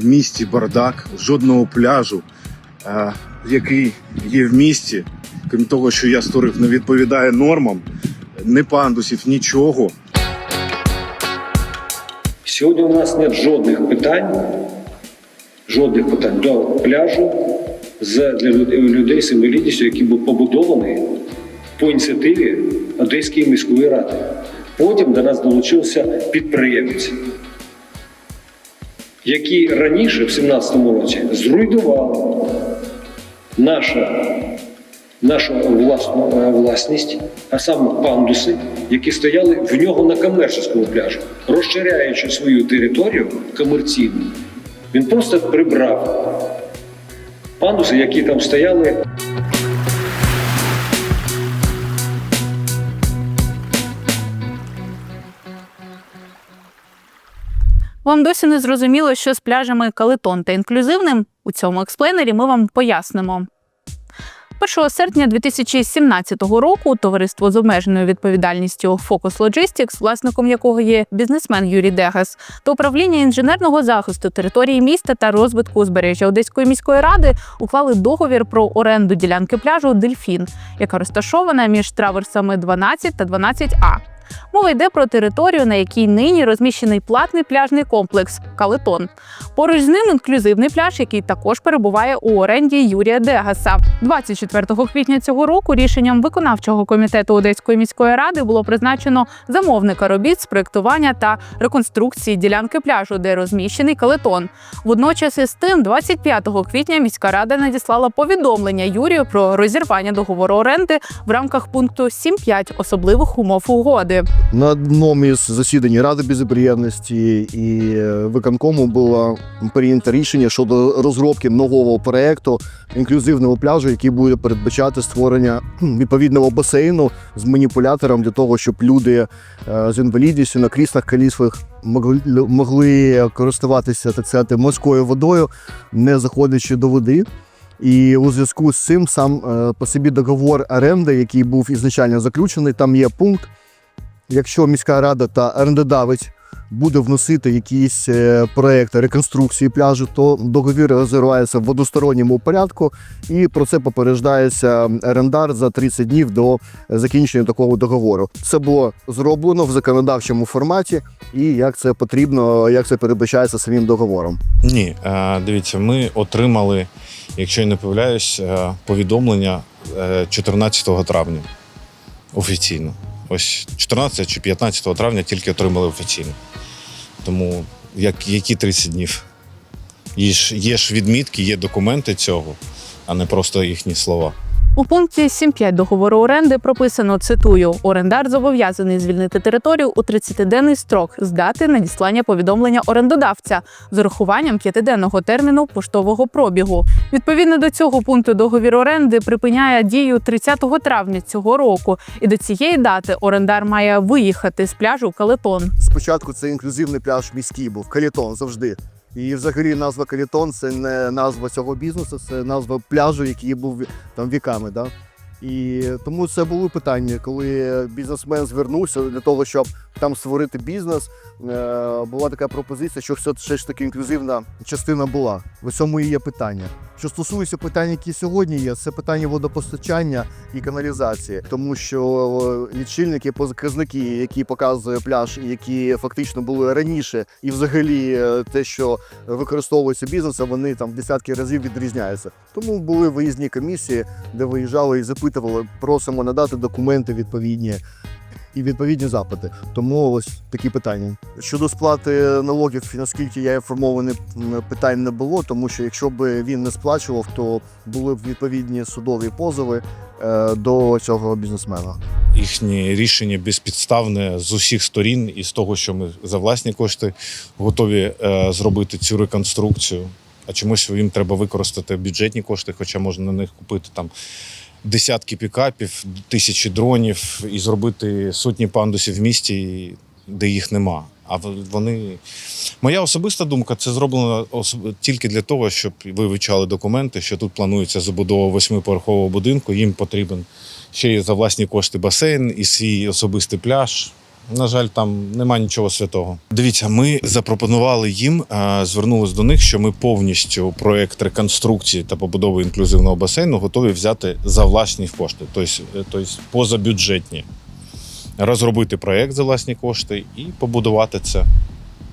в місті бардак, жодного пляжу, е, який є в місті, крім того, що я створив, не відповідає нормам, ні пандусів, нічого. Сьогодні у нас нет жодних питань, жодних питань до пляжу для людей з інвалідністю, який був побудований по ініціативі Одеської міської ради. Потім до нас долучився підприємець, який раніше, в 17-му році, зруйнував нашу, нашу власну е, власність, а саме пандуси, які стояли в нього на комерційському пляжі, розширяючи свою територію комерційну. Він просто прибрав пандуси, які там стояли Вам досі не зрозуміло, що з пляжами Калитон та інклюзивним у цьому експлейнері ми вам пояснимо. 1 серпня 2017 року товариство з обмеженою відповідальністю Focus Logistics, власником якого є бізнесмен Юрій Дегас, та управління інженерного захисту території міста та розвитку узбережжя Одеської міської ради уклали договір про оренду ділянки пляжу Дельфін, яка розташована між траверсами 12 та 12А. Мова йде про територію, на якій нині розміщений платний пляжний комплекс Калитон. Поруч з ним інклюзивний пляж, який також перебуває у оренді Юрія Дегаса. 24 квітня цього року рішенням виконавчого комітету Одеської міської ради було призначено замовника робіт з проектування та реконструкції ділянки пляжу, де розміщений Калитон. Водночас із тим, 25 квітня міська рада надіслала повідомлення Юрію про розірвання договору оренди в рамках пункту 7.5 особливих умов угоди. На одному із засідань Ради безприємності і е, виконкому було прийнято рішення щодо розробки нового проекту інклюзивного пляжу, який буде передбачати створення відповідного басейну з маніпулятором для того, щоб люди е, з інвалідністю на кріслах колісних могли, користуватися так сказати, морською водою, не заходячи до води. І у зв'язку з цим сам е, по собі договор оренди, який був ізначально заключений, там є пункт, якщо міська рада та орендодавець буде вносити якісь е, проекти реконструкції пляжу, то договір розривається в односторонньому порядку, і про це попереджається орендар за 30 днів до закінчення такого договору. Це було зроблено в законодавчому форматі, і як це потрібно, як це передбачається самим договором. Ні, е, дивіться, ми отримали, якщо я не помиляюсь, е, повідомлення е, 14 травня офіційно. Ось 14 чи 15 травня тільки отримали офіційно. Тому як, які 30 днів? Є ж, є ж відмітки, є документи цього, а не просто їхні слова. У пункті 7.5 договору оренди прописано цитую: орендар зобов'язаний звільнити територію у 30-денний строк з дати надіслання повідомлення орендодавця з урахуванням п'ятиденного терміну поштового пробігу. Відповідно до цього пункту договір оренди припиняє дію 30 травня цього року, і до цієї дати орендар має виїхати з пляжу Калетон. Спочатку це інклюзивний пляж міський був, калітон завжди. І взагалі назва калітон це не назва цього бізнесу, це назва пляжу, який був там віками. Да? І тому це були питання, коли бізнесмен звернувся для того, щоб там створити бізнес. е, Була така пропозиція, що все ж таки інклюзивна частина була. В цьому і є питання. Що стосується питань, які сьогодні є, це питання водопостачання і каналізації, тому що лічильники, показники, які показує пляж, які фактично були раніше, і взагалі е, те, що використовується бізнесом, вони там десятки разів відрізняються. Тому були виїзні комісії, де виїжджали і запитували, просимо надати документи відповідні. І відповідні запити. Тому ось такі питання. Щодо сплати налогів, наскільки я інформований, питань не було, тому що якщо б він не сплачував, то були б відповідні судові позови е, до цього бізнесмена. Їхнє рішення безпідставне з усіх сторін, і з того, що ми за власні кошти готові е, зробити цю реконструкцію. А чомусь їм треба використати бюджетні кошти, хоча можна на них купити там десятки пікапів, тисячі дронів і зробити сотні пандусів в місті, де їх нема. А вони. Моя особиста думка, це зроблено тільки для того, щоб ви вивчали документи, що тут планується забудова восьмиповерхового будинку. Їм потрібен ще й за власні кошти басейн і свій особистий пляж. На жаль, там нема нічого святого. Дивіться, ми запропонували їм, е, звернулись до них, що ми повністю проект реконструкції та побудови інклюзивного басейну готові взяти за власні кошти, тобто, позабюджетні. Розробити проект за власні кошти і побудувати це.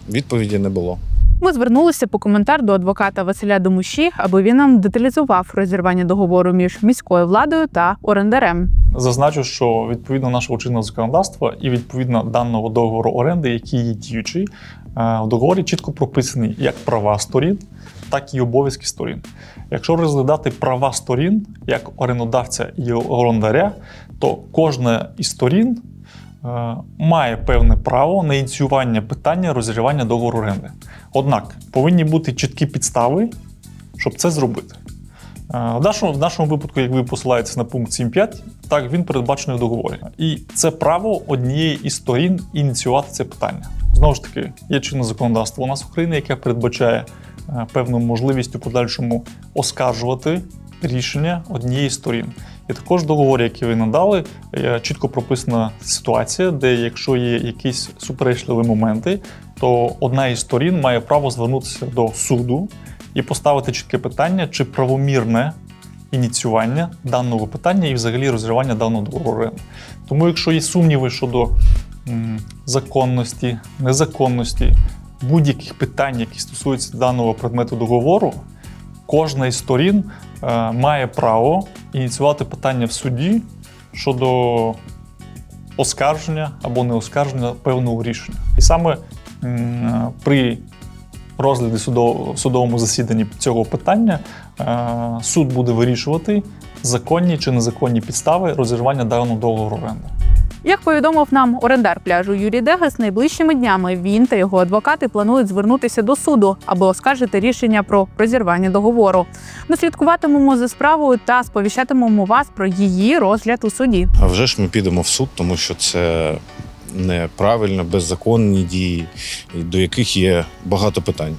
Відповіді не було. Ми звернулися по коментар до адвоката Василя Домуші, аби він нам деталізував розірвання договору між міською владою та орендарем. Зазначу, що відповідно нашого чинного законодавства і відповідно даного договору оренди, який є діючий, е, в договорі чітко прописані як права сторін, так і обов'язки сторін. Якщо розглядати права сторін як орендодавця і орендаря, то кожна із сторін е, має певне право на ініціювання питання розірвання договору оренди. Однак повинні бути чіткі підстави, щоб це зробити. В нашому, в нашому випадку, як ви посилаєтесь на пункт 7.5, так він передбачений в договорі. І це право однієї із сторін ініціювати це питання. Знову ж таки, є чинне законодавство у нас в Україні, яке передбачає е, певну можливість у подальшому оскаржувати рішення однієї з сторін. І також в договорі, який ви надали, е, чітко прописана ситуація, де якщо є якісь суперечливі моменти, то одна із сторін має право звернутися до суду і поставити чітке питання, чи правомірне ініціювання даного питання і взагалі розривання даного договору. Тому, якщо є сумніви щодо законності, незаконності будь-яких питань, які стосуються даного предмету договору, кожна із сторін е, має право ініціювати питання в суді щодо оскарження або неоскарження певного рішення. І саме при розгляді судов- судовому засіданні цього питання е, суд буде вирішувати законні чи незаконні підстави розірвання даного договору оренди. Як повідомив нам орендар пляжу Юрій Дегас, найближчими днями він та його адвокати планують звернутися до суду, аби оскаржити рішення про розірвання договору. Ми слідкуватимемо за справою та сповіщатимемо вас про її розгляд у суді. А вже ж ми підемо в суд, тому що це неправильно, беззаконні дії, до яких є багато питань.